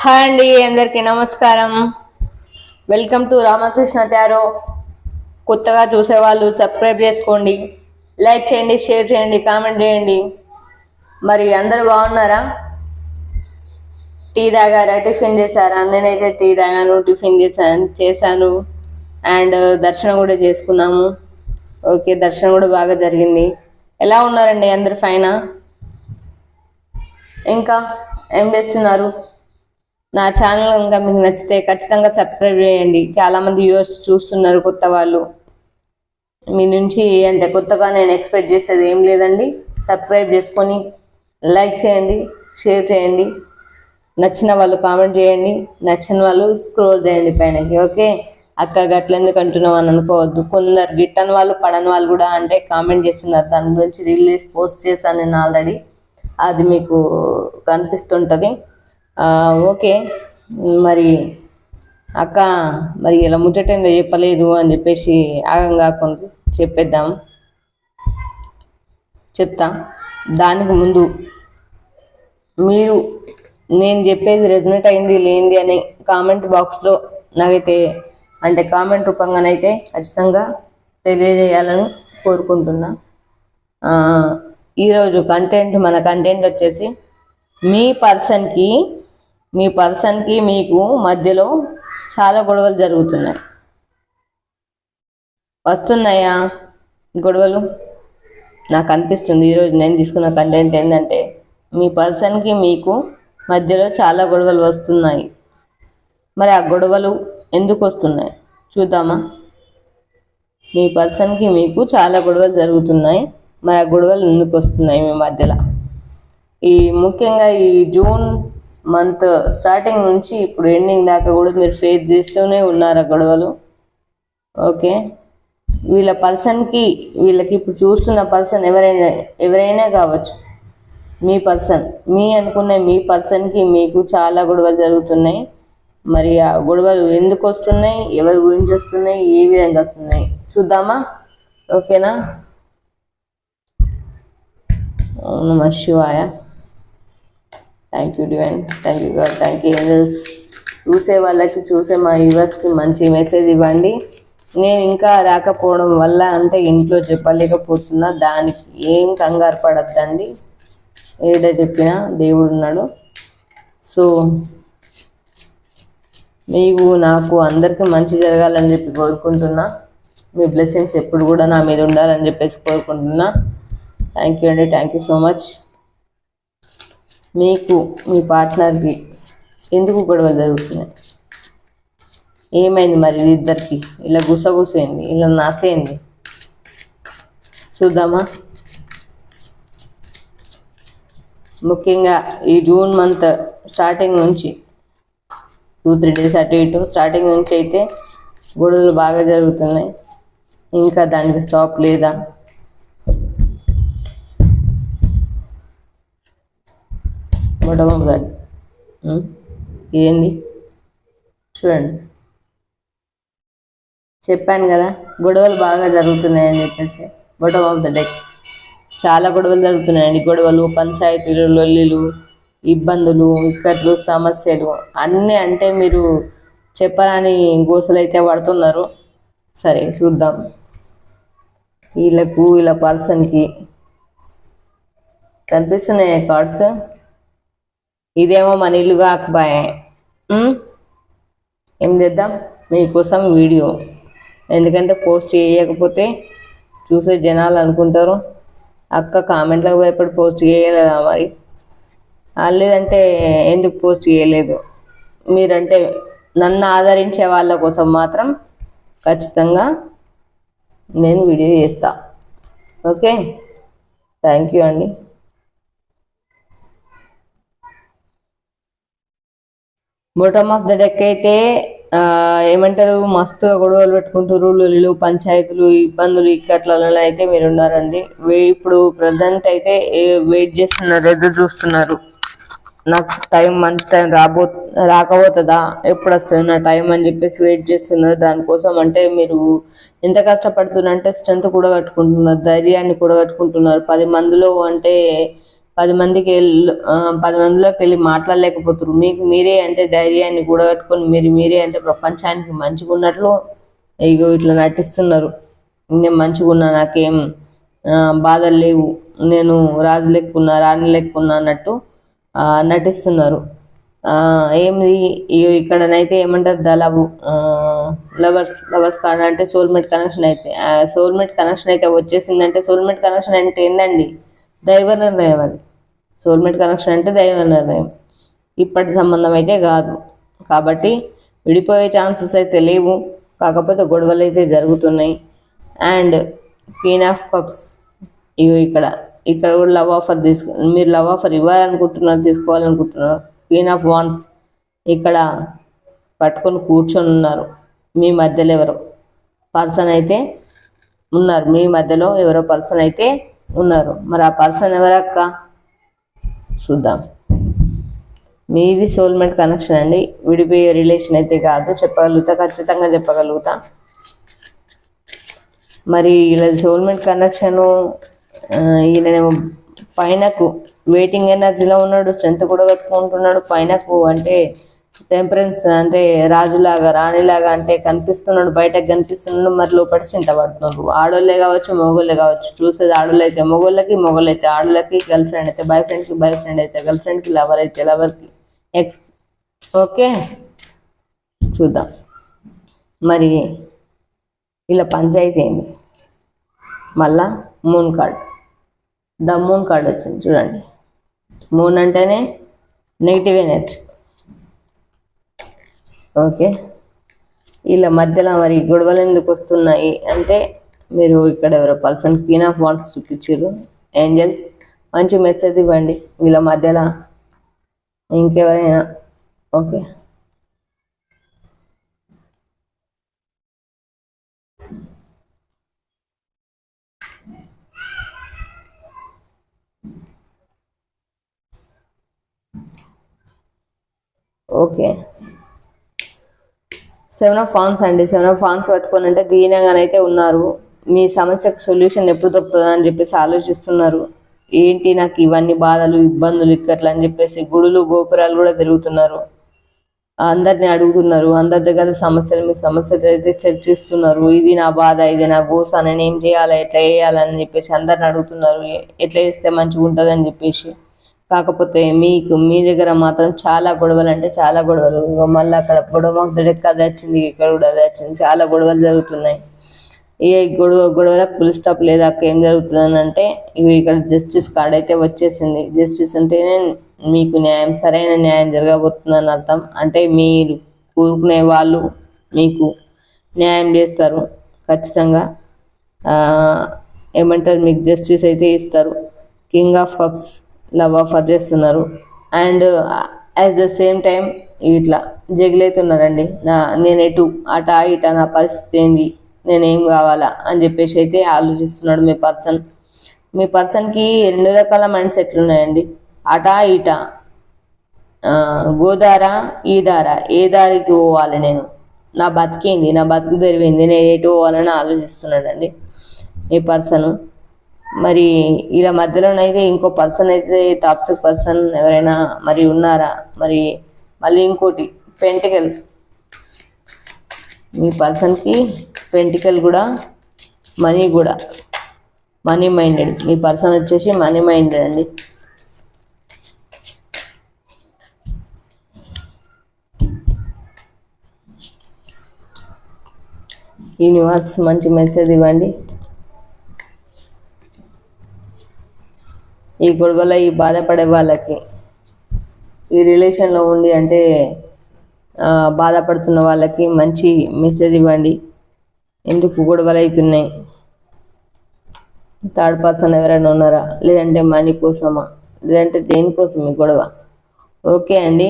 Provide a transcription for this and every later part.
Hi అండి అందరికీ నమస్కారం. వెల్కమ్ టు రామకృష్ణ ట్యారో కొత్తగా చూసేవాళ్ళు సబ్స్క్రైబ్ చేసుకోండి. లైక్ చేయండి షేర్ చేయండి కామెంట్ చేయండి. మరి అందరూ బాగున్నారా? టీ తాగారా? టిఫిన్ చేశారా? నేనైతే టీ తాగాను టిఫిన్ చేశాను. చేశాను అండ్ uh, దర్శనం కూడా చేసుకున్నాము. ఓకే దర్శనం కూడా బాగా జరిగింది. ఎలా ఉన్నారండి అందరు ఫైనా ఇంకా ఏం చేస్తున్నారు? నా ఛానల్ ఇంకా మీకు నచ్చితే ఖచ్చితంగా సబ్స్క్రైబ్ చేయండి. చాలా మంది వ్యూవర్స్ చూస్తున్నారు కొత్త వాళ్ళు. మీ నుంచి అంటే కొత్తగా నేను ఎక్స్పెక్ట్ చేసేది ఏం లేదండి. సబ్స్క్రైబ్ చేసుకొని లైక్ చేయండి షేర్ చేయండి. నచ్చిన వాళ్ళు కామెంట్ చేయండి నచ్చిన వాళ్ళు స్క్రోల్ చేయండి పైనకి ఓకే అక్క గట్లెందుకు అంటున్నావు అని అనుకోవద్దు. కొందరు గిట్టని వాళ్ళు పడని వాళ్ళు కూడా అంటే కామెంట్ చేస్తున్నారు. దాని గురించి రిలీజ్ పోస్ట్ చేశాను నేను ఆల్రెడీ అది మీకు కనిపిస్తుంటుంది. ఓకే. మరి అక్క మరి ఇలా ముచ్చటేందో చెప్పలేదు అని చెప్పేసి ఆగం కాకుండా చెప్పేద్దాం. చెప్తా. దానికి ముందు మీరు నేను చెప్పేది రెజనేట్ అయింది లేనిది అని కామెంట్ బాక్స్లో నాకైతే అంటే కామెంట్ రూపంగానైతే ఖచ్చితంగా తెలియజేయాలని కోరుకుంటున్నా. ఈరోజు కంటెంట్ మన కంటెంట్ వచ్చేసి మీ పర్సన్కి మీ పర్సన్కి మీకు మధ్యలో చాలా గొడవలు జరుగుతున్నాయి. వస్తున్నాయా గొడవలు? నాకు అనిపిస్తుంది ఈరోజు నేను తీసుకున్న కంటెంట్ ఏంటంటే మీ పర్సన్కి మీకు మధ్యలో చాలా గొడవలు వస్తున్నాయి. మరి ఆ గొడవలు ఎందుకు వస్తున్నాయి? చూద్దామా? మీ పర్సన్కి మీకు చాలా గొడవలు జరుగుతున్నాయి. మరి ఆ గొడవలు ఎందుకు వస్తున్నాయి మీ మధ్యలో? ఈ ముఖ్యంగా ఈ జూన్ మంత్ స్టార్టింగ్ నుంచి ఇప్పుడు ఎండింగ్ దాకా కూడా మీరు ఫేస్ చేస్తూనే ఉన్నారు ఆ గొడవలు. ఓకే వీళ్ళ పర్సన్కి వీళ్ళకి ఇప్పుడు చూస్తున్న పర్సన్ ఎవరైనా ఎవరైనా కావచ్చు. మీ పర్సన్ మీ అనుకునే మీ పర్సన్కి మీకు చాలా గొడవలు జరుగుతున్నాయి. మరి ఆ గొడవలు ఎందుకు వస్తున్నాయి? ఎవరి గురించి వస్తున్నాయి? ఏ విధంగా వస్తున్నాయి? చూద్దామా? ఓకేనా నమ శివాయ. Thank you divine thank you god thank you angels చూసే వాళ్ళకి చూసే మా యూవర్స్కి మంచి మెసేజ్ ఇవ్వండి. నేను ఇంకా రాకపోవడం వల్ల అంటే ఇంట్లో చెప్పలేకపోతున్నా దానికి ఏం కంగారు పడద్దండి. ఏడ చెప్పినా దేవుడు ఉన్నాడు. సో మీకు నాకు అందరికీ మంచి జరగాలని చెప్పి కోరుకుంటున్నా. మీ బ్లెస్సింగ్స్ ఎప్పుడు కూడా నా మీద ఉండాలని చెప్పేసి కోరుకుంటున్నా. థ్యాంక్ యూ అండి. థ్యాంక్ యూ సో మచ్ మీకు మీ పార్ట్నర్కి ఎందుకు గొడవలు జరుగుతున్నాయి? ఏమైంది మరి ఇద్దరికి? ఇలా గుసగుసైంది ఇలా నాసేంది? చూద్దామా? ముఖ్యంగా ఈ జూన్ మంత్ స్టార్టింగ్ నుంచి టూ త్రీ డేస్ అటు ఇటు స్టార్టింగ్ నుంచి అయితే గొడవలు బాగా జరుగుతున్నాయి. ఇంకా దానికి స్టాప్ లేదా? గొడవ గారు ఇదేంది? చూడండి. చెప్పాను కదా గొడవలు బాగా జరుగుతున్నాయని చెప్పేసి బొటమ్ ఆఫ్ ద డెక్ చాలా గొడవలు జరుగుతున్నాయండి. గొడవలు పంచాయతీలు లొల్లిలు ఇబ్బందులు ఇక్కట్లు సమస్యలు అన్నీ అంటే మీరు చెప్పరాని గోసలు అయితే పడుతున్నారు. సరే చూద్దాం. వీళ్ళకు వీళ్ళ పర్సన్కి కనిపిస్తున్నాయి కార్డ్స్? ఇదేమో మన ఇల్లు కాకబాయే ఏం చేద్దాం? మీకోసం వీడియో. ఎందుకంటే పోస్ట్ చేయకపోతే చూసే జనాలు అనుకుంటారు. అక్క కామెంట్లకు భయపడి పోస్ట్ చేయలేదా మరి? లేదంటే ఎందుకు పోస్ట్ చేయలేదు? మీరంటే నన్ను ఆదరించే వాళ్ళ కోసం మాత్రం ఖచ్చితంగా నేను వీడియో చేస్తా. ఓకే? థ్యాంక్ యూ అండి. బాటమ్ ఆఫ్ ద డెక్ అయితే ఏమంటారు మస్తుగా గొడవలు పెట్టుకుంటారు లొల్లు పంచాయతీలు ఇబ్బందులు ఇక్కట్లలో అయితే మీరు ఉన్నారండి ఇప్పుడు ప్రజెంట్ అయితే వెయిట్ చేస్తున్నారు ఎదురు చూస్తున్నారు. నాకు టైం మంచి టైం రాబో రాకపోతుందా? ఎప్పుడు వస్తుంది నా టైం అని చెప్పేసి వెయిట్ చేస్తున్నారు. దానికోసం అంటే మీరు ఎంత కష్టపడుతున్నారు అంటే స్ట్రెంత్ కూడా కట్టుకుంటున్నారు ధైర్యాన్ని కూడా కట్టుకుంటున్నారు పది మందిలో అంటే పది మందికి వెళ్ళి పది మందిలోకి వెళ్ళి మాట్లాడలేకపోతున్నారు మీకు మీరే అంటే ధైర్యాన్ని కూడగట్టుకొని మీరు మీరే అంటే ప్రపంచానికి మంచిగా ఉన్నట్లు ఇగో ఇట్లా నటిస్తున్నారు. నేను మంచిగున్నా నాకేం బాధలు లేవు. నేను రాజు లెక్కున్నా రాణి లెక్కున్నా అన్నట్టు నటిస్తున్నారు. ఏమి ఇక్కడనైతే ఏమంటారు ద లవ్ లవర్స్ లవర్స్ కాడ అంటే సోల్మేట్ కనెక్షన్ అయితే సోల్మేట్ కనెక్షన్ అయితే వచ్చేసిందంటే సోల్మేట్ కనెక్షన్ అంటే ఏందండి? దైవ నిర్ణయం అది. సోల్మేట్ కనెక్షన్ అంటే దైవ నిర్ణయం ఇప్పటి సంబంధం అయితే కాదు. కాబట్టి విడిపోయే ఛాన్సెస్ అయితే లేవు. కాకపోతే గొడవలు అయితే జరుగుతున్నాయి. And queen of cups. ఇవి ఇక్కడ ఇక్కడ కూడా లవ్ ఆఫర్ తీసుకు మీరు లవ్ ఆఫర్ ఇవ్వాలనుకుంటున్నారు తీసుకోవాలనుకుంటున్నారు. క్వీన్ ఆఫ్ వాన్స్ ఇక్కడ పట్టుకొని కూర్చొని ఉన్నారు. మీ మధ్యలో ఎవరో పర్సన్ అయితే ఉన్నారు. మీ మధ్యలో ఎవరో పర్సన్ అయితే ఉన్నారు. మరి ఆ పర్సన్ ఎవరక్క? చూద్దాం. మీది సోల్మేట్ కనెక్షన్ అండి. విడిపోయే రిలేషన్ అయితే కాదు. చెప్పగలుగుతా ఖచ్చితంగా చెప్పగలుగుతా. మరి ఇలా సోల్మేట్ కనెక్షన్ ఈయనేమో పైనకు వెయిటింగ్ ఎనర్జీలో ఉన్నాడు స్ట్రెంత్ కూడా కట్టుకుంటున్నాడు. పైనకు అంటే టెంపరెన్స్ అంటే రాజులాగా రాణిలాగా అంటే కనిపిస్తున్నాడు బయటకు కనిపిస్తున్నాడు మరి లోపల చింత పడుతున్నారు ఆడోళ్ళే కావచ్చు మొగోళ్ళే కావచ్చు చూసేది ఆడోళ్ళు అయితే మొగోళ్ళకి మొగోళ్ళు అయితే ఆడోళ్ళకి గర్ల్ ఫ్రెండ్ అయితే బాయ్ ఫ్రెండ్కి బాయ్ ఫ్రెండ్ అయితే గర్ల్ ఫ్రెండ్కి లవర్ అయితే లవర్కి ఎక్స్ ఓకే చూద్దాం. మరి ఇలా పంచాయతీ ఏంది? మళ్ళా moon card the moon card వచ్చింది చూడండి. మూన్ అంటేనే నెగిటివ్ ఎనర్జీ ఓకే. ఇలా మధ్యలో మరి గొడవలు ఎందుకు వస్తున్నాయి? అంటే మీరు ఇక్కడ ఎవరో పర్సన్ క్వీన్ ఆఫ్ వాన్స్ చూపించారు. ఏంజల్స్ మంచి మెసేజ్ ఇవ్వండి. వీళ్ళ మధ్యలో ఇంకెవరైనా? ఓకే. ఓకే. సెవెన్ ఆఫ్ ఫాన్స్ అండి. సెవెన్ ఆఫ్ ఫాన్స్ పట్టుకొని అంటే దీనంగానైతే ఉన్నారు. మీ సమస్యకు సొల్యూషన్ ఎప్పుడు దొరుకుతుందా అని చెప్పేసి ఆలోచిస్తున్నారు. ఏంటి నాకు ఇవన్నీ బాధలు ఇబ్బందులు ఇక్కట్లా అని చెప్పేసి గుడులు గోపురాలు కూడా తిరుగుతున్నారు. అందరిని అడుగుతున్నారు. అందరి దగ్గర సమస్యలు మీ సమస్యలు అయితే చర్చిస్తున్నారు ఇది నా బాధ ఇది నా గోస నేను ఏం చేయాలి ఎట్లా చేయాలని చెప్పేసి అందరిని అడుగుతున్నారు. ఎట్లా చేస్తే మంచిగా ఉంటుంది అని చెప్పేసి. కాకపోతే మీకు మీ దగ్గర మాత్రం చాలా గొడవలు అంటే చాలా గొడవలు. మళ్ళీ అక్కడ గొడవ డైరెక్ట్ అది వచ్చింది ఇక్కడ కూడా అది వచ్చింది. చాలా గొడవలు జరుగుతున్నాయి. ఏ గొడవ గొడవలకు ఫుల్ స్టాప్ లేదా. అక్క ఏం జరుగుతుందని అంటే ఇవి ఇక్కడ జస్టిస్ కార్డ్ అయితే వచ్చేసింది. జస్టిస్ అంటేనే మీకు న్యాయం సరైన న్యాయం జరగబోతుందని అర్థం. అంటే మీరు కూరుకునే వాళ్ళు మీకు న్యాయం చేస్తారు ఖచ్చితంగా. ఏమంటారు మీకు జస్టిస్ అయితే ఇస్తారు. King of cups love offer చేస్తున్నారు. And as the same time ఇట్లా జగిలైతున్నారండి నా నేను ఎటు అట ఇట నా పరిస్థితి ఏంది? నేనేం కావాలా? అని చెప్పేసి అయితే ఆలోచిస్తున్నాడు మీ పర్సన్. మీ పర్సన్కి రెండు రకాల మైండ్ సెట్లు ఉన్నాయండి. అట ఇట గోదార ఈ దార. ఏ దారికి పోవాలి నేను? నా బతికేంది? నా బతుకు తెరివింది నేను ఎటు పోవాలని ఆలోచిస్తున్నాడండి ఈ పర్సన్. మరి ఇలా మధ్యలోనైతే ఇంకో పర్సన్ అయితే టాక్సిక్ పర్సన్ ఎవరైనా మరి ఉన్నారా? మరి మళ్ళీ ఇంకోటి పెంటికల్ మీ పర్సన్కి పెంటికల్ కూడా మనీ కూడా. మనీ మైండెడ్ మీ పర్సన్ వచ్చేసి మనీ మైండెడ్ అండి. యూనివర్స్ మంచి మెసేజ్ ఇవ్వండి. ఈ గొడవల ఈ బాధపడే వాళ్ళకి ఈ రిలేషన్లో ఉండి అంటే బాధపడుతున్న వాళ్ళకి మంచి మెసేజ్ ఇవ్వండి. ఎందుకు గొడవలు అవుతున్నాయి? థర్డ్ పర్సన్ ఎవరైనా ఉన్నారా? లేదంటే మనీ కోసమా? లేదంటే దేనికోసం ఈ గొడవ? ఓకే అండి.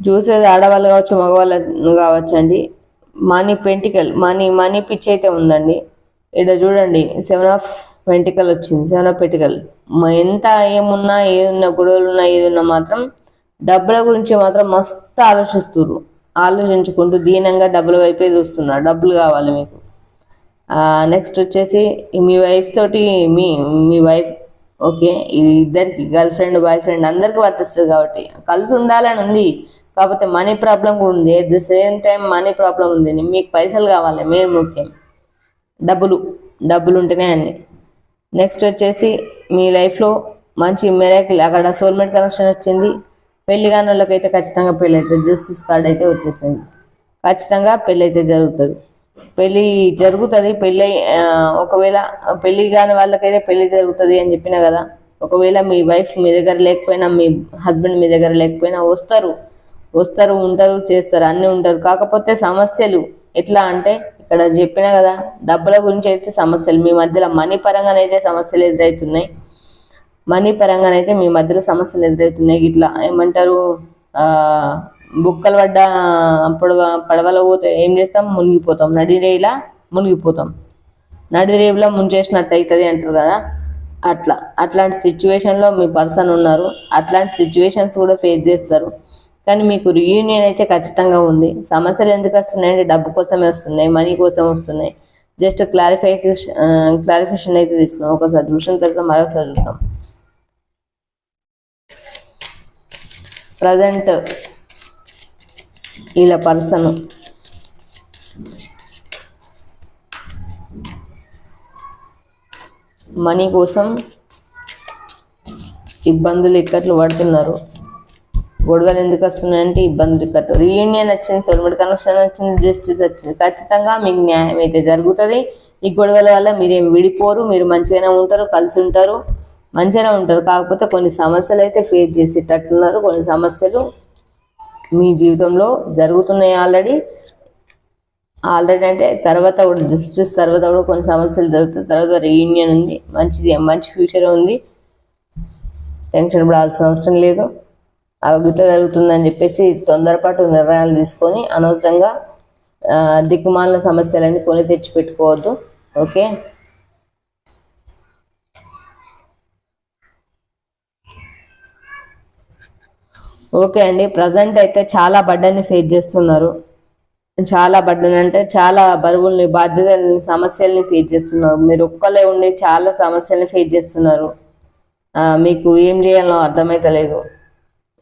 చూసేది ఆడవాళ్ళు కావచ్చు మగవాళ్ళు కావచ్చు అండి. Money pentacle money money pitch అయితే ఉందండి. ఇక్కడ చూడండి సెవెన్ ఆఫ్ వెంటికలు వచ్చింది సెవెన్ ఆఫ్ పెటికల్ ఎంత ఏమున్నా ఏదున్నా గొడవలు ఉన్నా ఏదున్నా మాత్రం డబ్బుల గురించి మాత్రం మస్తు ఆలోచిస్తున్నారు ఆలోచించుకుంటూ దీనంగా డబ్బుల వైపే చూస్తున్నారు. డబ్బులు కావాలి మీకు. నెక్స్ట్ వచ్చేసి మీ వైఫ్ తోటి మీ మీ వైఫ్ ఓకే ఇది ఇద్దరికి గర్ల్ ఫ్రెండ్ బాయ్ ఫ్రెండ్ అందరికి వర్తిస్తుంది కాబట్టి. కలిసి ఉండాలని ఉంది. కాకపోతే మనీ ప్రాబ్లం కూడా ఉంది. At the same time money problem ఉంది. మీకు పైసలు కావాలి మెయిన్ ముఖ్యం. డబ్బులు డబ్బులు ఉంటేనే అన్ని. నెక్స్ట్ వచ్చేసి మీ లైఫ్లో మంచి మెరాకిల్ అక్కడ సోల్మేట్ కనెక్షన్ వచ్చింది. పెళ్ళి కాని వాళ్ళకైతే ఖచ్చితంగా పెళ్ళి అవుతుంది జస్టిస్ కార్డ్ అయితే వచ్చేసింది. ఖచ్చితంగా పెళ్ళి అయితే జరుగుతుంది. పెళ్ళి జరుగుతుంది పెళ్ళి ఒకవేళ పెళ్ళి కాని వాళ్ళకైతే పెళ్ళి జరుగుతుంది అని చెప్పిన కదా ఒకవేళ మీ వైఫ్ మీ దగ్గర లేకపోయినా మీ హస్బెండ్ మీ దగ్గర లేకపోయినా వస్తారు. వస్తారు ఉంటారు చేస్తారు అన్నీ ఉంటారు. కాకపోతే సమస్యలు ఎట్లా అంటే ఇక్కడ చెప్పిన కదా డబ్బుల గురించి అయితే సమస్యలు. మీ మధ్యలో మనీ పరంగానైతే సమస్యలు ఎదురవుతున్నాయి మనీ పరంగానైతే మీ మధ్యలో సమస్యలు ఎదురవుతున్నాయి ఇట్లా ఏమంటారు బుక్కలు పడ్డ పడవ పడవలో పోతే ఏం చేస్తాం? మునిగిపోతాం. నడిరేలా మునిగిపోతాం. నడిరేవులో ముంచేసినట్టు అవుతుంది అంటారు కదా. అట్లా. అట్లాంటి సిచ్యువేషన్లో మీ పర్సన్ ఉన్నారు. అట్లాంటి సిచ్యువేషన్స్ కూడా ఫేస్ చేస్తారు. కానీ మీకు రీయూనియన్ అయితే ఖచ్చితంగా ఉంది. సమస్యలు ఎందుకు వస్తున్నాయంటే డబ్బు కోసమే వస్తున్నాయి మనీ కోసం వస్తున్నాయి. జస్ట్ క్లారిఫికేషన్ క్లారిఫికేషన్ అయితే తీసుకున్నాం. ఒకసారి చూసిన తర్వాత మరొకసారి చూద్దాం. ప్రజెంట్ ఇలా పర్సన్. మనీ కోసం ఇబ్బందులు ఇక్కట్లు పడుతున్నారు. గొడవలు ఎందుకు వస్తున్నాయంటే ఇబ్బందులు కట్టు రీయూనియన్ వచ్చింది సొలిమిడి కనెక్షన్ వచ్చింది జస్టిస్ వచ్చింది. ఖచ్చితంగా మీకు న్యాయం అయితే జరుగుతుంది. ఈ గొడవల వల్ల మీరేం విడిపోరు మీరు మంచిగానే ఉంటారు కలిసి ఉంటారు మంచిగానే ఉంటారు. కాకపోతే కొన్ని సమస్యలు అయితే ఫేస్ చేసేటట్టున్నారు. కొన్ని సమస్యలు మీ జీవితంలో జరుగుతున్నాయి ఆల్రెడీ ఆల్రెడీ అంటే తర్వాత కూడా జస్టిస్ తర్వాత కూడా కొన్ని సమస్యలు జరుగుతాయి తర్వాత రీయూనియన్ ఉంది. మంచిది మంచి ఫ్యూచర్ ఉంది. టెన్షన్ పడాల్సిన అవసరం లేదు. అవిగిత జరుగుతుందని చెప్పేసి తొందరపాటు నిర్ణయాలు తీసుకొని అనవసరంగా దిక్కుమాలిన సమస్యలన్నీ కొని తెచ్చిపెట్టుకోవద్దు. ఓకే? ఓకే అండి. ప్రజెంట్ అయితే చాలా బడ్డని ఫేస్ చేస్తున్నారు. చాలా బడ్డని అంటే చాలా బరువుల్ని బాధ్యతల్ని సమస్యల్ని ఫేస్ చేస్తున్నారు. మీరు ఒక్కలే ఉండి చాలా సమస్యల్ని ఫేస్ చేస్తున్నారు. మీకు ఏం చేయాలో అర్థమైతలేదు.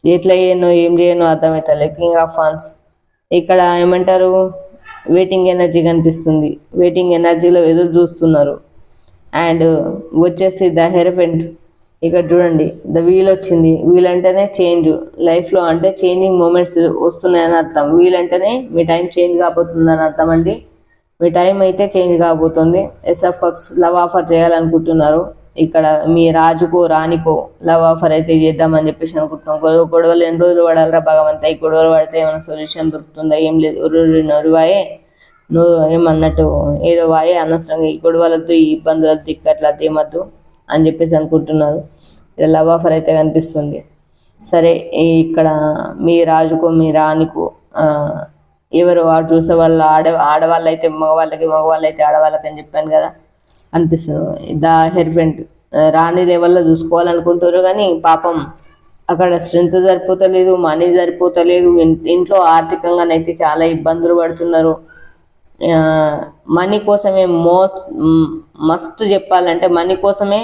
ఎట్లా చేయను ఏం చేయనో అర్థమైతలేదు కింగ్ ఆఫ్ ఫాన్స్ ఇక్కడ ఏమంటారు? వెయిటింగ్ ఎనర్జీ కనిపిస్తుంది. వెయిటింగ్ ఎనర్జీలో ఎదురు చూస్తున్నారు. అండ్ వచ్చేసి ద హెరపెంట్ ఇక్కడ చూడండి ద వీల్ వచ్చింది. వీల్ అంటేనే చేంజ్ లైఫ్లో అంటే చేంజింగ్ మూమెంట్స్ వస్తున్నాయని అర్థం. వీల్ అంటేనే మీ టైం చేంజ్ కాబోతుందని అర్థం అండి. మీ టైం అయితే చేంజ్ కాబోతుంది. Ace of cups love offer చేయాలనుకుంటున్నారు. ఇక్కడ మీ రాజుకో రాణికో లవ్ ఆఫర్ అయితే చేద్దామని చెప్పేసి అనుకుంటున్నాం. గొడవ గొడవలు ఎన్ని రోజులు పడాలరా భగవంత? ఈ గొడవలు పడితే ఏమైనా సొల్యూషన్ దొరుకుతుందా? ఏం లేదు. ఉర్రు నరువాయే నువ్వు ఏమన్నట్టు ఏదో వాయే అనవసరంగా. ఈ గొడవలతో ఈ ఇబ్బందులతో ఇక్కట్లా తేమద్దు అని చెప్పేసి అనుకుంటున్నారు. ఇక్కడ లవ్ ఆఫర్ అయితే కనిపిస్తుంది. సరే ఇక్కడ మీ రాజుకో మీ రాణికో ఎవరు? వాడు చూసే వాళ్ళు ఆడ ఆడవాళ్ళు అయితే మగవాళ్ళకి మగవాళ్ళు అయితే ఆడవాళ్ళకి అని చెప్పాను కదా. అనిపిస్తుంది. ద హెర్బెంట్ రాణి లెవెల్లో చూసుకోవాలనుకుంటారు కానీ పాపం అక్కడ స్ట్రెంత్ సరిపోతలేదు మనీ సరిపోతలేదు ఇంట్లో ఆర్థికంగానైతే చాలా ఇబ్బందులు పడుతున్నారు. మనీ కోసమే మోస్ట్ మస్ట్ చెప్పాలంటే మనీ కోసమే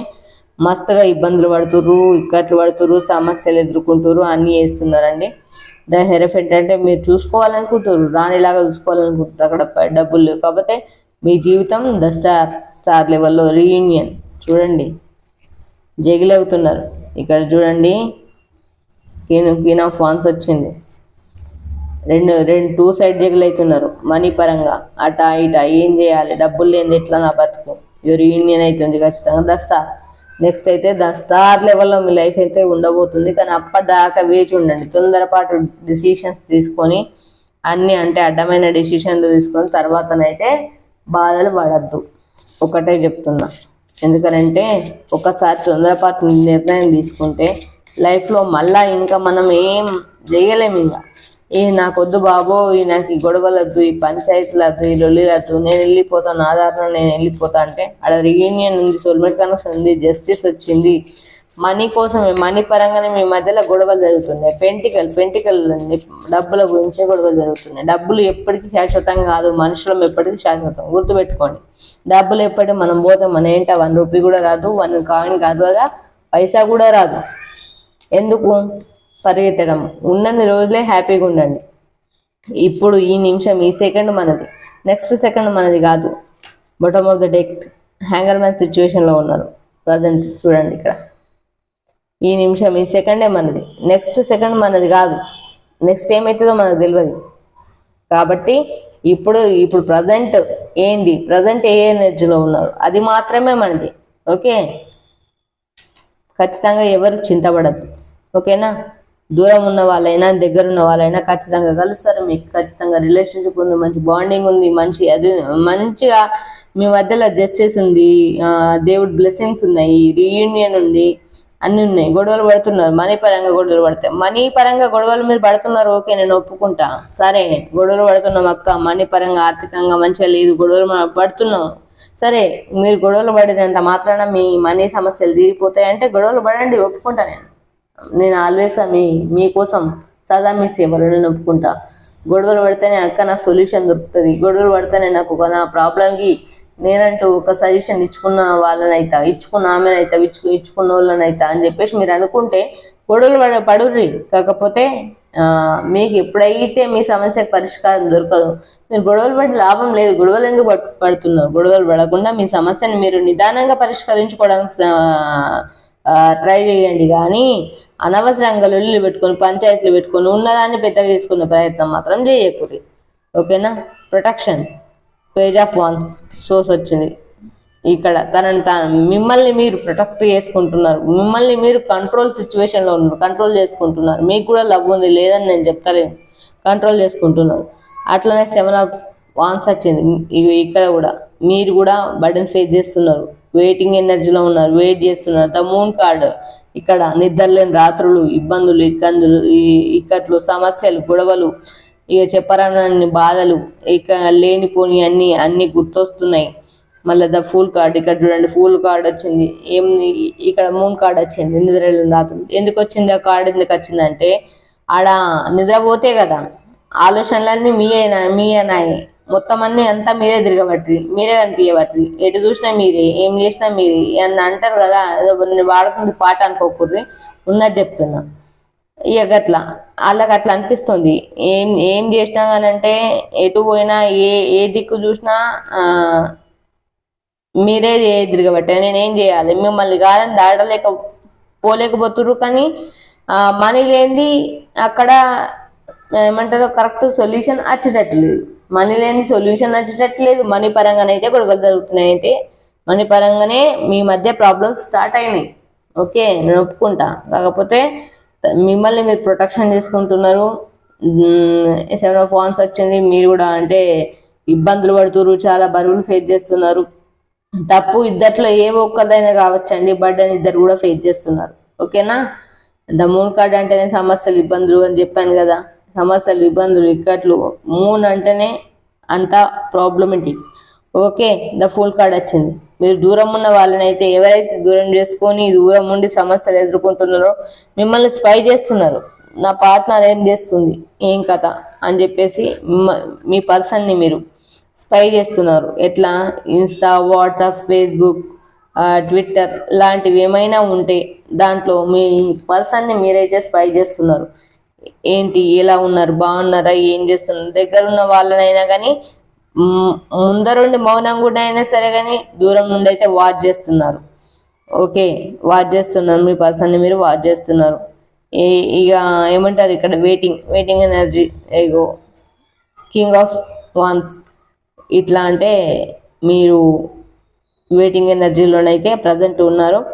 మస్తుగా ఇబ్బందులు పడుతుర్రు ఇక్కట్లు పడుతుర్రు సమస్యలు ఎదుర్కొంటుర్రు అన్నీ చేస్తున్నారండి ద హెరఫెంట్ అంటే మీరు చూసుకోవాలనుకుంటారు రాణిలాగా చూసుకోవాలనుకుంటారు అక్కడ డబ్బులు లేవు. కాకపోతే మీ జీవితం ద స్టార్ స్టార్ లెవెల్లో రీయూనియన్. చూడండి. జగిలవుతున్నారు. ఇక్కడ చూడండి. క్వీన్ క్వీన్ ఆఫ్ వాన్స్ వచ్చింది. రెండు రెండు టూ సైడ్ జగిలవుతున్నారు. మనీ పరంగా. అటా ఇట ఏం చేయాలి? డబ్బులు లేని ఎట్లా నా బతుకు? ఇది రీయూనియన్ అవుతుంది ఖచ్చితంగా. The star. నెక్స్ట్ అయితే ద స్టార్ లెవెల్లో మీ లైఫ్ అయితే ఉండబోతుంది. కానీ అప్పటిదాకా వేచి ఉండండి. తొందరపాటు డిసిషన్స్ తీసుకొని అన్ని అంటే అడ్డమైన డిసిషన్లు తీసుకొని తర్వాతనైతే బాధలు పడద్దు. ఒకటే చెప్తున్నా. ఎందుకనంటే ఒకసారి తొందరపాటు నిర్ణయం తీసుకుంటే లైఫ్లో మళ్ళా ఇంకా మనం ఏం చేయలేము ఇంకా ఈ నాకు వద్దు బాబో ఈ నాకు ఈ గొడవలద్దు ఈ పంచాయతీలద్దు ఈ లొల్లిలద్దు నేను వెళ్ళిపోతాను ఆధారంలో నేను వెళ్ళిపోతా అంటే అక్కడ రీయూనియన్ ఉంది సోల్మేట్ కనెక్షన్ ఉంది జస్టిస్ వచ్చింది మనీ కోసమే మనీ పరంగానే మీ మధ్యలో గొడవలు జరుగుతున్నాయి. పెంటికల్ పెంటికల్ డబ్బుల గురించే గొడవలు జరుగుతున్నాయి. డబ్బులు ఎప్పటికీ శాశ్వతం కాదు మనుషులం ఎప్పటికీ శాశ్వతం. గుర్తుపెట్టుకోండి. డబ్బులు ఎప్పటికీ మనం పోతే మన ఏంట వన్ రూపీ కూడా రాదు వన్ కాయిన్ కాదు కదా పైసా కూడా రాదు. ఎందుకు? పరిగెత్తడం. ఉన్నన్ని రోజులే హ్యాపీగా ఉండండి. ఇప్పుడు ఈ నిమిషం ఈ సెకండ్ మనది. నెక్స్ట్ సెకండ్ మనది కాదు. Bottom of the deck hanger man సిచ్యువేషన్లో ఉన్నారు. ప్రజెంట్ చూడండి ఇక్కడ. ఈ నిమిషం ఈ సెకండే మనది. నెక్స్ట్ సెకండ్ మనది కాదు. నెక్స్ట్ ఏమవుతుందో మనకు తెలియదు కాబట్టి ఇప్పుడు ఇప్పుడు ప్రజెంట్ ఏంది? ప్రజెంట్ ఏ ఎనర్జీలో ఉన్నారు? అది మాత్రమే మనది. ఓకే? ఖచ్చితంగా ఎవరు చింతపడద్దు. ఓకేనా? దూరం ఉన్న వాళ్ళైనా దగ్గర ఉన్న వాళ్ళైనా ఖచ్చితంగా కలుస్తారు. మీకు ఖచ్చితంగా రిలేషన్షిప్ ఉంది మంచి బాండింగ్ ఉంది మంచి అది మంచిగా మీ మధ్యలో జస్టిస్ ఉంది దేవుడి బ్లెస్సింగ్స్ ఉన్నాయి రీయూనియన్ ఉంది అన్ని ఉన్నాయి. గొడవలు పడుతున్నారు. మనీ పరంగా గొడవలు పడతాయి. మనీ పరంగా గొడవలు మీరు పడుతున్నారు ఓకే నేను ఒప్పుకుంటా. సరే గొడవలు పడుతున్నాం అక్క. మనీ పరంగా ఆర్థికంగా మంచిగా లేదు. గొడవలు పడుతున్నాం. సరే మీరు గొడవలు పడినంత మాత్రాన మీ మనీ సమస్యలు తీరిపోతాయి అంటే గొడవలు పడండి ఒప్పుకుంటా నేను. నేను ఆల్వేస్ మీ మీకోసం సదా మీ సేవలు నేను ఒప్పుకుంటా గొడవలు పడితేనే అక్క నాకు సొల్యూషన్ దొరుకుతుంది. గొడవలు పడితేనే నాకు ఒక నా ప్రాబ్లంకి నేనంటూ ఒక సజెషన్ ఇచ్చుకున్న వాళ్ళనైతా ఇచ్చుకున్న ఆమెనైతా ఇచ్చుకు ఇచ్చుకున్న వాళ్ళనైతా అని చెప్పేసి మీరు అనుకుంటే గొడవలు పడ పడుర్రి. కాకపోతే మీకు ఎప్పుడైతే మీ సమస్యకు పరిష్కారం దొరకదు మీరు గొడవలు పడి లాభం లేదు. గొడవలు ఎందుకు పడుతున్నారు? గొడవలు పడకుండా మీ సమస్యను మీరు నిదానంగా పరిష్కరించుకోవడానికి ట్రై చేయండి. కానీ అనవసరంగా లొల్లు పెట్టుకొని పంచాయతీలు పెట్టుకొని ఉన్నదాన్ని పెద్దగా తీసుకునే ప్రయత్నం మాత్రం చేయకూడదు. ఓకేనా? Protection. Page of one source వచ్చింది. ఇక్కడ తనని తాను మిమ్మల్ని మీరు ప్రొటెక్ట్ చేసుకుంటున్నారు. మిమ్మల్ని మీరు కంట్రోల్ సిచ్యువేషన్లో ఉన్నారు కంట్రోల్ చేసుకుంటున్నారు. మీకు కూడా లవ్ ఉంది లేదని నేను చెప్తలేను. కంట్రోల్ చేసుకుంటున్నారు. అట్లనే సెవెన్ ఆఫ్ వాన్స్ వచ్చింది. ఇక్కడ కూడా మీరు కూడా బర్డెన్ ఫేస్ చేస్తున్నారు. వెయిటింగ్ ఎనర్జీలో ఉన్నారు వెయిట్ చేస్తున్నారు. ద మూన్ కార్డ్ ఇక్కడ నిద్రలేని రాత్రులు ఇబ్బందులు ఇబ్బందులు ఇక్కట్లు సమస్యలు గొడవలు ఇక చెప్పరాని బాధలు ఇక లేనిపోని అన్ని అన్ని గుర్తొస్తున్నాయి. మళ్ళీ ద ఫుల్ కార్డ్ ఇక్కడ చూడండి ఫుల్ కార్డ్ వచ్చింది. ఏం ఇక్కడ మూన్ కార్డ్ వచ్చింది నిద్రలేని రాత్రులు ఎందుకు వచ్చింది ఆ కార్డ్ ఎందుకు వచ్చిందంటే ఆడ నిద్రపోతే కదా ఆలోచనలన్నీ మీయేనా మీయేనాయి మొత్తం అన్ని అంతా మీరే తిరగబట్టి మీరే కనిపించబట్టి ఎటు చూసినా మీరే ఏం చేసినా మీరే. అని అంటారు కదా ఏదో నేను వాడుతుంది పాట అనుకోకూర్రి ఉన్నది చెప్తున్నా. ఇక అట్లా వాళ్ళకి అట్లా అనిపిస్తుంది. ఏం ఏం చేసినా కానంటే అంటే ఎటు పోయినా ఏ ఏ దిక్కు చూసినా మీరే తిరగబట్టే ఏం చేయాలి? మిమ్మల్ని కాదని దాడలేక పోలేకపోతుర్రు కానీ మనీ లేనిది అక్కడ ఏమంటారు కరెక్ట్ సొల్యూషన్ వచ్చేటట్టు లేదు మనీ లేని సొల్యూషన్ వచ్చేటట్టు లేదు మనీ పరంగానైతే గొడవలు జరుగుతున్నాయి అయితే. మనీ పరంగానే మీ మధ్య ప్రాబ్లమ్స్ స్టార్ట్ అయినాయి. ఓకే నేను ఒప్పుకుంటా. కాకపోతే మిమ్మల్ని మీరు ప్రొటెక్షన్ చేసుకుంటున్నారు. సెవెన్ ఆఫ్ వాన్స్ వచ్చింది మీరు కూడా అంటే ఇబ్బందులు పడుతున్నారు చాలా బరువులు ఫేస్ చేస్తున్నారు. తప్పు ఇద్దట్లో ఏ ఒక్కదైనా కావచ్చండి బట్ అని ఇద్దరు కూడా ఫేస్ చేస్తున్నారు. ఓకేనా? ద మూన్ కార్డ్ అంటేనే సమస్యలు ఇబ్బందులు అని చెప్పాను కదా. సమస్యలు ఇబ్బందులు ఇక్కట్లు మూన్ అంటేనే అంతా problematic okay the fool card వచ్చింది. మీరు దూరం ఉన్న వాళ్ళనైతే ఎవరైతే దూరం చేసుకొని దూరం ఉండి సమస్యలు ఎదుర్కొంటున్నారో మిమ్మల్ని స్పై చేస్తున్నారు. నా పార్ట్నర్ ఏం చేస్తుంది? ఏం కథ? అని చెప్పేసి మీ పర్సన్ని మీరు స్పై చేస్తున్నారు. ఎట్లా? ఇన్స్టా వాట్సాప్ ఫేస్బుక్ ట్విట్టర్ లాంటివి ఏమైనా ఉంటే దాంట్లో మీ పర్సన్ని మీరైతే స్పై చేస్తున్నారు. ఏంటి? ఎలా ఉన్నారు? బాగున్నారా? ఏం చేస్తున్నారు? దగ్గర ఉన్న వాళ్ళనైనా కానీ ముందరుండి మౌనం కూడా అయినా సరే కానీ దూరం నుండి అయితే వాచ్ చేస్తున్నారు. ఓకే వాచ్ చేస్తున్నారు. మీ పర్సన్ని మీరు వాచ్ చేస్తున్నారు. ఈ- ఇక ఏమంటారు ఇక్కడ? Waiting waiting energy ego king of wands ఇట్లా అంటే మీరు వెయిటింగ్ ఎనర్జీలోనైతే ప్రజెంట్ ఉన్నారు.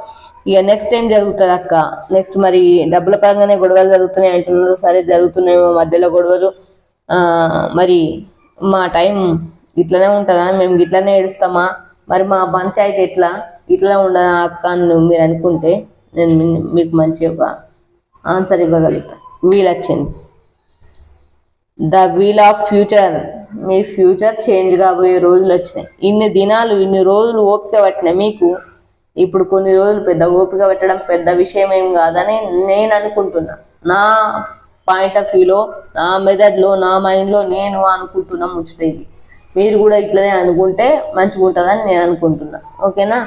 ఇక నెక్స్ట్ ఏం జరుగుతుంది అక్క? నెక్స్ట్ మరి డబ్బుల పరంగానే గొడవలు జరుగుతున్నాయి అంటున్నారు. సరే జరుగుతున్నాయి మధ్యలో గొడవలు. మరి మా టైం ఇట్లనే ఉంటుందా? మేము ఇట్లనే ఏడుస్తామా? మరి మా పంచాయతీ ఎట్లా? ఇట్లా ఉండదా అక్క అని మీరు అనుకుంటే నేను మీకు మంచి ఒక ఆన్సర్ ఇవ్వగలుగుతా. వీల్ వచ్చింది. The wheel of future. Me future change కాబోయే రోజులు వచ్చినాయి. ఇన్ని దినాలు ఇన్ని రోజులు ఓపిక పట్టినాయి మీకు ఇప్పుడు కొన్ని రోజులు పెద్ద ఓపిక పెట్టడం పెద్ద విషయం ఏం కాదని నేను అనుకుంటున్నా. నా పాయింట్ ఆఫ్ వ్యూలో నా మెదడులో నా మైండ్లో నేను అనుకుంటున్నా ముచ్చట ఇది. మీరు కూడా ఇట్లనే అనుకుంటే మంచిగా ఉంటుందని నేను అనుకుంటున్నా. ఓకేనా?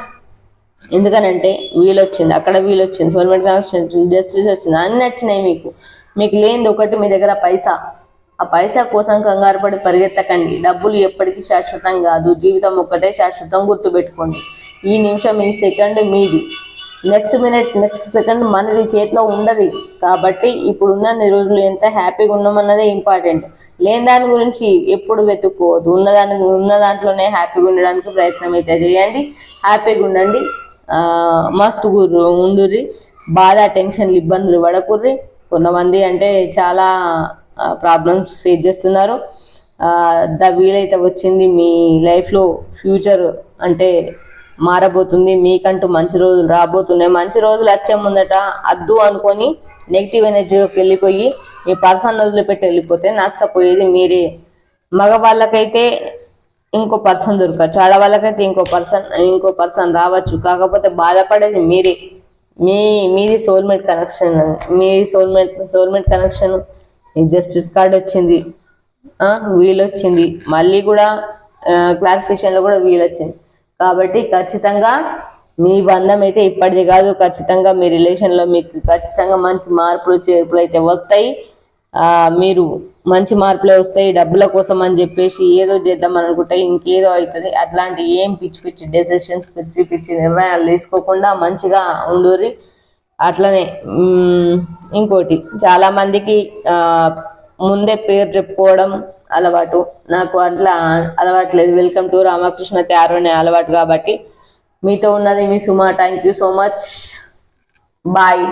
ఎందుకనంటే వీలు వచ్చింది అక్కడ వీలు వచ్చింది గవర్నమెంట్ కనెక్షన్ వచ్చింది జస్టిస్ వచ్చింది అన్ని వచ్చినాయి మీకు. మీకు లేనిది ఒకటి మీ దగ్గర పైసా. ఆ పైసా కోసం కంగారు పడి పరిగెత్తకండి. డబ్బులు ఎప్పటికీ శాశ్వతం కాదు. జీవితం ఒక్కటే శాశ్వతం గుర్తుపెట్టుకోండి. ఈ నిమిషం ఈ సెకండ్ మీది. నెక్స్ట్ మినిట్ నెక్స్ట్ సెకండ్ మనది చేతిలో ఉండదు. కాబట్టి ఇప్పుడున్న రోజులు ఎంత హ్యాపీగా ఉన్నామన్నదే ఇంపార్టెంట్ లేని దాని గురించి ఎప్పుడు వెతుక్కోవద్దు. ఉన్నదాని ఉన్న దాంట్లోనే హ్యాపీగా ఉండడానికి ప్రయత్నం అయితే చేయండి. హ్యాపీగా ఉండండి. మస్తు గుర్రు ఉండుర్రి. బాధ టెన్షన్లు ఇబ్బందులు పడకుర్రి. కొంతమంది అంటే చాలా ప్రాబ్లమ్స్ ఫేస్ చేస్తున్నారు. ద వీలైతే వచ్చింది మీ లైఫ్లో ఫ్యూచర్ అంటే మారబోతుంది. మీకంటూ మంచి రోజులు రాబోతున్నాయి. మంచి రోజులు వచ్చే ముందట అద్దు అనుకొని నెగిటివ్ ఎనర్జీలోకి వెళ్ళిపోయి మీ పర్సన్ వదిలిపెట్టి వెళ్ళిపోతే నష్టపోయేది మీరే. మగవాళ్ళకైతే ఇంకో పర్సన్ దొరకచ్చు. ఆడవాళ్ళకైతే ఇంకో పర్సన్ ఇంకో పర్సన్ రావచ్చు. కాకపోతే బాధపడేది మీరే. మీ మీది సోల్మేట్ కనెక్షన్ మీ soulmate soulmate connection justice card వచ్చింది. వీలొచ్చింది. వీలు వచ్చింది మళ్ళీ కూడా క్లారిఫికేషన్లో కూడా వీలు వచ్చింది కాబట్టి ఖచ్చితంగా మీ బంధం అయితే ఇప్పటిది కాదు. ఖచ్చితంగా మీ రిలేషన్లో మీకు ఖచ్చితంగా మంచి మార్పులు చేర్పులు అయితే వస్తాయి. ఆ, మీరు మంచి మార్పులే వస్తాయి. డబ్బుల కోసం అని చెప్పేసి ఏదో చేద్దాం అనుకుంటే ఇంకేదో అవుతుంది. అట్లాంటి ఏం పిచ్చి పిచ్చి డెసిషన్స్ పిచ్చి పిచ్చి నిర్ణయాలు తీసుకోకుండా మంచిగా ఉండూరి అట్లనే ఇంకోటి. చాలా మందికి ముందే పేరు చెప్పుకోవడం అలవాటు. నాకు అట్లా అలవాట్లేదు వెల్కమ్ టు రామకృష్ణ క్యారో అనే అలవాటు కాబట్టి. మీతో ఉన్నది మీ సుమా. Thank you so much bye